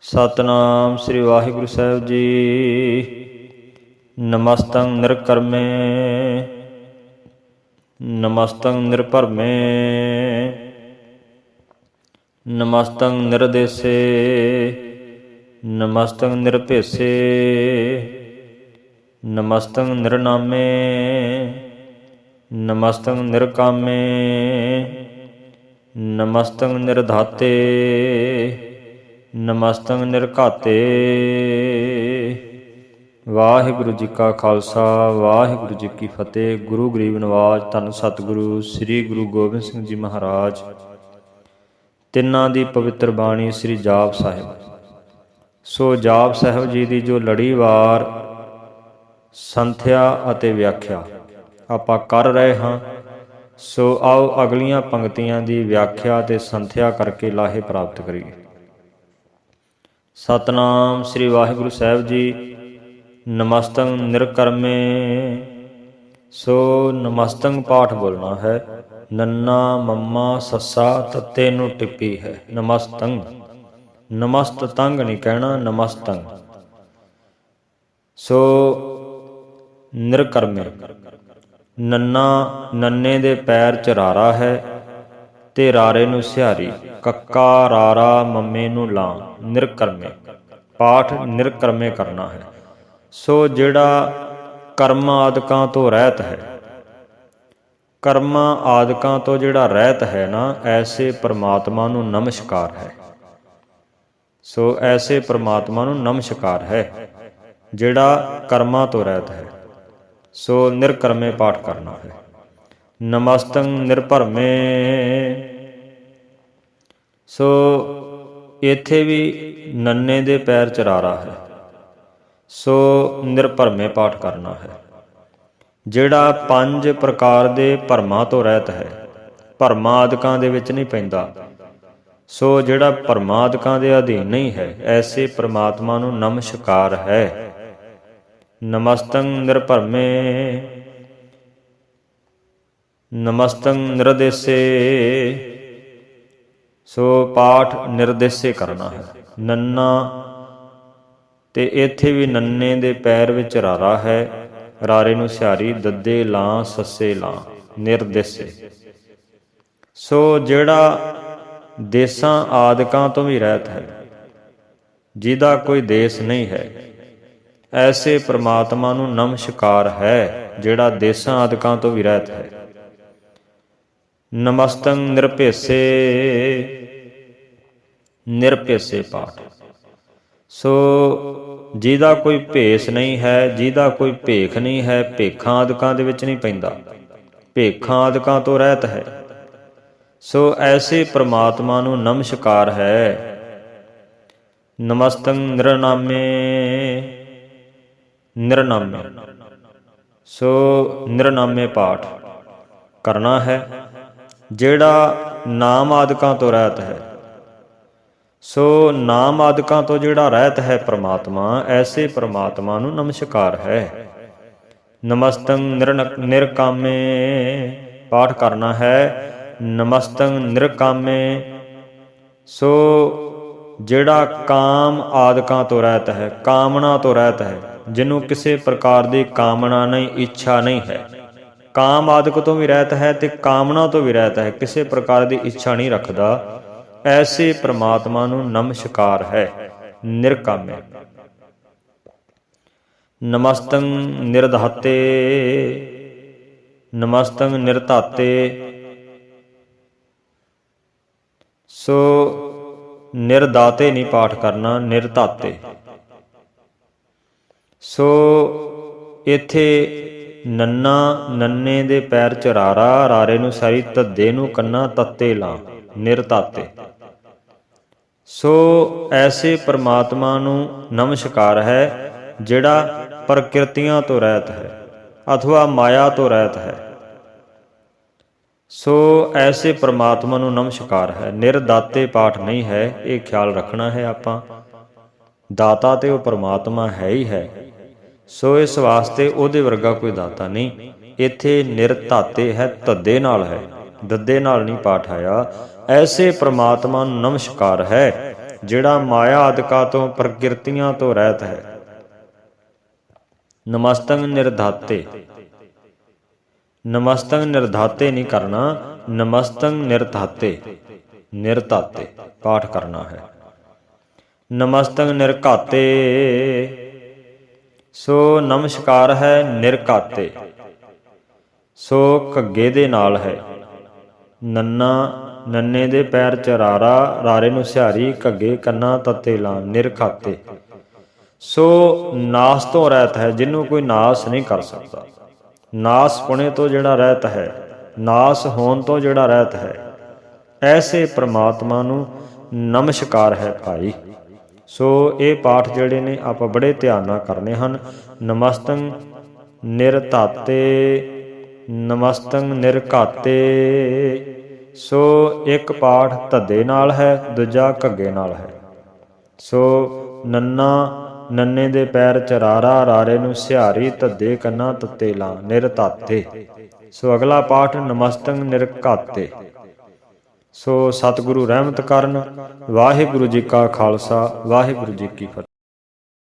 ਸਤਨਾਮ ਸ੍ਰੀ ਵਾਹਿਗੁਰੂ ਸਾਹਿਬ ਜੀ। ਨਮਸਤੰ ਨਿਰਕਰਮੇ। ਨਮਸਤੰ ਨਿਰਭਰਮੇ। ਨਮਸਤੰ ਨਿਰਦੇਸੇ। ਨਮਸਤੰ ਨਿਰਭੇਸੇ। ਨਮਸਤੰ ਨਿਰਨਾਮੇ। ਨਮਸਤੰ ਨਿਰਕਾਮੇ। ਨਮਸਤੰ ਨਿਰਧਾਤੇ। ਨਮਸਤੰ ਨਿਰਘਾਤੇ। ਵਾਹਿਗੁਰੂ ਜੀ ਕਾ ਖਾਲਸਾ, ਵਾਹਿਗੁਰੂ ਜੀ ਕੀ ਫਤਿਹ। ਗੁਰੂ ਗਰੀਬ ਨਿਵਾਜ਼, ਧੰਨ ਸਤਿਗੁਰੂ, ਸ੍ਰੀ ਗੁਰੂ ਗੋਬਿੰਦ ਸਿੰਘ ਜੀ ਮਹਾਰਾਜ। ਤਿੰਨਾਂ ਦੀ ਪਵਿੱਤਰ ਬਾਣੀ ਸ੍ਰੀ ਜਾਪ ਸਾਹਿਬ। ਸੋ ਜਾਪ ਸਾਹਿਬ ਜੀ ਦੀ ਜੋ ਲੜੀਵਾਰ ਸੰਥਿਆ ਅਤੇ ਵਿਆਖਿਆ ਆਪਾਂ ਕਰ ਰਹੇ ਹਾਂ, ਸੋ ਆਓ ਅਗਲੀਆਂ ਪੰਕਤੀਆਂ ਦੀ ਵਿਆਖਿਆ ਤੇ ਸੰਥਿਆ ਕਰਕੇ ਲਾਹੇ ਪ੍ਰਾਪਤ ਕਰੀਏ। ਸਤਨਾਮ ਸ੍ਰੀ ਵਾਹਿਗੁਰੂ ਸਾਹਿਬ ਜੀ। ਨਮਸਤੰ ਨਿਰਕਰਮੇ। ਸੋ ਨਮਸਤੰ ਪਾਠ ਬੋਲਣਾ ਹੈ। ਨੰਨਾ ਮੰਮਾ ਸੱਸਾ ਤੱਤੇ ਨੂੰ ਟਿੱਪੀ ਹੈ। ਨਮਸਤੰ। ਨਮਸਤ ਤੰਗ ਨਹੀਂ ਕਹਿਣਾ, ਨਮਸਤੰ। ਸੋ ਨਿਰਕਰਮੇ। ਨੰਨਾ ਨੰਨੇ ਦੇ ਪੈਰ ਚ ਰਾਰਾ ਹੈ। ਤੇ ਰਾਰੇ ਨੂੰ ਸਿਹਾਰੀ, ਕੱਕਾ ਰਾਰਾ ਮੰਮੇ ਨੂੰ ਲਾਂ, ਨਿਰਕਰਮੇ, ਪਾਠ ਨਿਰਕਰਮੇ ਕਰਨਾ ਹੈ। ਸੋ ਜਿਹੜਾ ਕਰਮ ਆਦਿਕਾਂ ਤੋਂ ਰਹਿਤ ਹੈ, ਕਰਮਾਂ ਆਦਿਕਾਂ ਤੋਂ ਜਿਹੜਾ ਰਹਿਤ ਹੈ ਨਾ, ਐਸੇ ਪ੍ਰਮਾਤਮਾ ਨੂੰ ਨਮਸਕਾਰ ਹੈ। ਸੋ ਐਸੇ ਪ੍ਰਮਾਤਮਾ ਨੂੰ ਨਮਸਕਾਰ ਹੈ, ਜਿਹੜਾ ਕਰਮਾਂ ਤੋਂ ਰਹਿਤ ਹੈ। ਸੋ ਨਿਰਕਰਮੇ ਪਾਠ ਕਰਨਾ ਹੈ। ਨਮਸਤੰ ਨਿਰਭਰਮੇ। ਸੋ ਇੱਥੇ ਵੀ ਨੰਨੇ ਦੇ ਪੈਰ ਚਰਾਰਾ ਹੈ। ਸੋ ਨਿਰਭਰਮੇ ਪਾਠ ਕਰਨਾ ਹੈ। ਜਿਹੜਾ ਪੰਜ ਪ੍ਰਕਾਰ ਦੇ ਭਰਮਾਂ ਤੋਂ ਰਹਿਤ ਹੈ, ਭਰਮਾਂ ਆਦਿਕਾਂ ਦੇ ਵਿੱਚ ਨਹੀਂ ਪੈਂਦਾ। ਸੋ ਜਿਹੜਾ ਪਰਮਾਤਮਾ ਦੇ ਅਧੀਨ ਨਹੀਂ ਹੈ, ਐਸੇ ਪ੍ਰਮਾਤਮਾ ਨੂੰ ਨਮਸਕਾਰ ਹੈ। ਨਮਸਤੰ ਨਿਰਭਰਮੇ। ਨਮਸਤੰ ਨਿਰਦੇਸੇ। ਸੋ ਪਾਠ ਨਿਰਦੇਸੇ ਕਰਨਾ ਹੈ। ਨੰਨਾ, ਤੇ ਇੱਥੇ ਵੀ ਨੰਨੇ ਦੇ ਪੈਰ ਵਿੱਚ ਰਾਰਾ ਹੈ। ਰਾਰੇ ਨੂੰ ਸਿਹਾਰੀ, ਦੱਦੇ ਲਾਂ, ਸੱਸੇ ਲਾਂ। ਨਿਰਦੇਸੇ। ਸੋ ਜਿਹੜਾ ਦੇਸਾਂ ਆਦਿਕਾਂ ਤੋਂ ਵੀ ਰਹਿਤ ਹੈ, ਜਿਹਦਾ ਕੋਈ ਦੇਸ਼ ਨਹੀਂ ਹੈ, ਐਸੇ ਪ੍ਰਮਾਤਮਾ ਨੂੰ ਨਮਸਕਾਰ ਹੈ ਜਿਹੜਾ ਦੇਸਾਂ ਆਦਿਕਾਂ ਤੋਂ ਵੀ ਰਹਿਤ ਹੈ। ਨਮਸਤੰ ਨਿਰਭੇਸੇ ਨਿਰਭੇਸੇ ਪਾਠ। ਸੋ ਜਿਹਦਾ ਕੋਈ ਭੇਸ ਨਹੀਂ ਹੈ, ਜਿਹਦਾ ਕੋਈ ਭੇਖ ਨਹੀਂ ਹੈ, ਭੇਖਾਂ ਆਦਿਕਾਂ ਦੇ ਵਿੱਚ ਨਹੀਂ ਪੈਂਦਾ। ਭੇਖਾਂ ਆਦਿਕਾਂ ਤੋਂ ਰਹਿਤ ਹੈ। ਸੋ ਐਸੇ ਪ੍ਰਮਾਤਮਾ ਨੂੰ ਨਮਸਕਾਰ ਹੈ। ਨਮਸਤੰ ਨਿਰਨਾਮੇ ਨਿਰਨਾਮੇ। ਸੋ ਨਿਰਨਾਮੇ ਪਾਠ ਕਰਨਾ ਹੈ। ਜਿਹੜਾ ਨਾਮ ਆਦਿਕਾਂ ਤੋਂ ਰਹਿਤ ਹੈ। ਸੋ ਨਾਮ ਆਦਿਕਾਂ ਤੋਂ ਜਿਹੜਾ ਰਹਿਤ ਹੈ ਪ੍ਰਮਾਤਮਾ, ਐਸੇ ਪ੍ਰਮਾਤਮਾ ਨੂੰ ਨਮਸਕਾਰ ਹੈ। ਨਮਸਤੰ ਨਿਰਨ- ਨਿਰਕਾਮੇ ਪਾਠ ਕਰਨਾ ਹੈ। ਨਮਸਤੰ ਨਿਰਕਾਮੇ। ਸੋ ਜਿਹੜਾ ਕਾਮ ਆਦਿਕਾਂ ਤੋਂ ਰਹਿਤ ਹੈ, ਕਾਮਨਾ ਤੋਂ ਰਹਿਤ ਹੈ, ਜਿਹਨੂੰ ਕਿਸੇ ਪ੍ਰਕਾਰ ਦੀ ਕਾਮਨਾ ਨਹੀਂ, ਇੱਛਾ ਨਹੀਂ ਹੈ। ਕਾਮ ਆਦਿਕ ਤੋਂ ਵੀ ਰਹਿਤ ਹੈ ਤੇ ਕਾਮਨਾ ਤੋਂ ਵੀ ਰਹਿਤ ਹੈ, ਕਿਸੇ ਪ੍ਰਕਾਰ ਦੀ ਇੱਛਾ ਨਹੀਂ ਰੱਖਦਾ। ਐਸੇ ਪ੍ਰਮਾਤਮਾ ਨੂੰ ਨਮਸਕਾਰ ਹੈ। ਨਿਰਕਾਮੇ ਨਮਸਤੰ ਨਿਰਧਾਤੇ। ਨਮਸਤੰ ਨਿਰਧਾਤੇ। ਸੋ ਨਿਰਦਾਤੇ ਨਹੀਂ ਪਾਠ ਕਰਨਾ, ਨਿਰਧਾਤੇ। ਸੋ ਇਥੇ ਨੰਨਾ ਨੰਨੇ ਦੇ ਪੈਰ ਚਰਾਰਾ, ਰਾਰੇ ਨੂੰ ਸਾਰੀ ਧੱਦੇ ਨੂੰ ਕੰਨਾ ਤੱਤੇ ਲਾ ਨਿਰਤਾਤੇ ਸੋ ਐਸੇ ਪ੍ਰਮਾਤਮਾ ਨੂੰ ਨਮਸਕਾਰ ਹੈ, ਜਿਹੜਾ ਪ੍ਰਕਿਰਤੀਆਂ ਤੋਂ ਰਹਿਤ ਹੈ, ਅਥਵਾ ਮਾਇਆ ਤੋਂ ਰਹਿਤ ਹੈ। ਸੋ ਐਸੇ ਪ੍ਰਮਾਤਮਾ ਨੂੰ ਨਮਸਕਾਰ ਹੈ ਨਿਰਦਾਤੇ ਪਾਠ ਨਹੀਂ ਹੈ, ਇਹ ਖਿਆਲ ਰੱਖਣਾ ਹੈ ਆਪਾਂ। ਦਾਤਾ ਤੇ ਉਹ ਪ੍ਰਮਾਤਮਾ ਹੈ ਹੀ ਹੈ। ਸੋ ਇਸ ਵਾਸਤੇ ਉਹਦੇ ਵਰਗਾ ਕੋਈ ਦਾਤਾ ਨਹੀਂ। ਇੱਥੇ ਨਿਰਧਾਤੇ ਹੈ, ਧੱਦੇ ਨਾਲ ਹੈ। ਦੱਦੇ ਨਾਲ ਨਹੀਂ ਪਾਠ ਆਇਆ। ਐਸੇ ਪ੍ਰਮਾਤਮਾ ਨੂੰ ਨਮਸਕਾਰ ਹੈ, ਜਿਹੜਾ ਮਾਇਆ ਆਦਿਕਾ ਤੋਂ, ਪ੍ਰਕਿਰਤੀਆਂ ਤੋਂ ਰਹਿਤ ਹੈ। ਨਮਸਤੰ ਨਿਰਧਾਤੇ ਨਮਸਤੰ ਨਿਰਧਾਤੇ ਨਹੀਂ ਕਰਨਾ ਨਮਸਤੰ ਨਿਰਧਾਤੇ ਨਿਰਧਾਤੇ ਪਾਠ ਕਰਨਾ ਹੈ। ਨਮਸਤੰ ਨਿਰਘਾਤੇ ਸੋ ਨਮਸਕਾਰ ਹੈ ਨਿਰਘਾਤੇ ਸੋ ਘੱਗੇ ਦੇ ਨਾਲ ਹੈ। ਨੰਨਾ, ਨੰਨੇ ਦੇ ਪੈਰ ਚ ਰਾਰਾ ਰਾਰੇ ਨੂੰ ਸਿਹਾਰੀ, ਘੱਗੇ ਕੰਨਾ ਤੱਤੇ ਲਾਂ ਨਿਰਖਾਤੇ ਸੋ ਨਾਸ ਤੋਂ ਰਹਿਤ ਹੈ ਜਿਹਨੂੰ ਕੋਈ ਨਾਸ ਨਹੀਂ ਕਰ ਸਕਦਾ। ਨਾਸ ਪੁਣੇ ਤੋਂ ਜਿਹੜਾ ਰਹਿਤ ਹੈ, ਨਾਸ ਹੋਣ ਤੋਂ ਜਿਹੜਾ ਰਹਿਤ ਹੈ, ਐਸੇ ਪ੍ਰਮਾਤਮਾ ਨੂੰ ਨਮਸਕਾਰ ਹੈ ਭਾਈ। ਸੋ ਇਹ ਪਾਠ ਜਿਹੜੇ ਨੇ ਆਪਾਂ ਬੜੇ ਧਿਆਨ ਨਾਲ ਕਰਨੇ ਹਨ। ਨਮਸਤੰ ਨਿਰਤਾਤੇ ਨਮਸਤੰ ਨਿਰਕਾਤੇ ਸੋ ਇੱਕ ਪਾਠ ਧੱਦੇ ਨਾਲ ਹੈ, ਦੂਜਾ ਘੱਗੇ ਨਾਲ ਹੈ। ਸੋ ਨੰਨਾ, ਨੰਨੇ ਦੇ ਪੈਰ ਚਰਾਰਾ, ਰਾਰੇ ਨੂੰ ਸਿਹਾਰੀ, ਧੱਦੇ ਕੰਨਾ ਤੱਤੇ ਲਾ ਨਿਰਤਾਤੇ ਸੋ ਅਗਲਾ ਪਾਠ, ਨਮਸਤੰ ਨਿਰਕਾਤੇ ਸੋ ਸਤਿਗੁਰੂ ਰਹਿਮਤ ਕਰਨ। ਵਾਹਿਗੁਰੂ ਜੀ ਕਾ ਖਾਲਸਾ ਵਾਹਿਗੁਰੂ ਜੀ ਕੀ ਫਤਿਹ।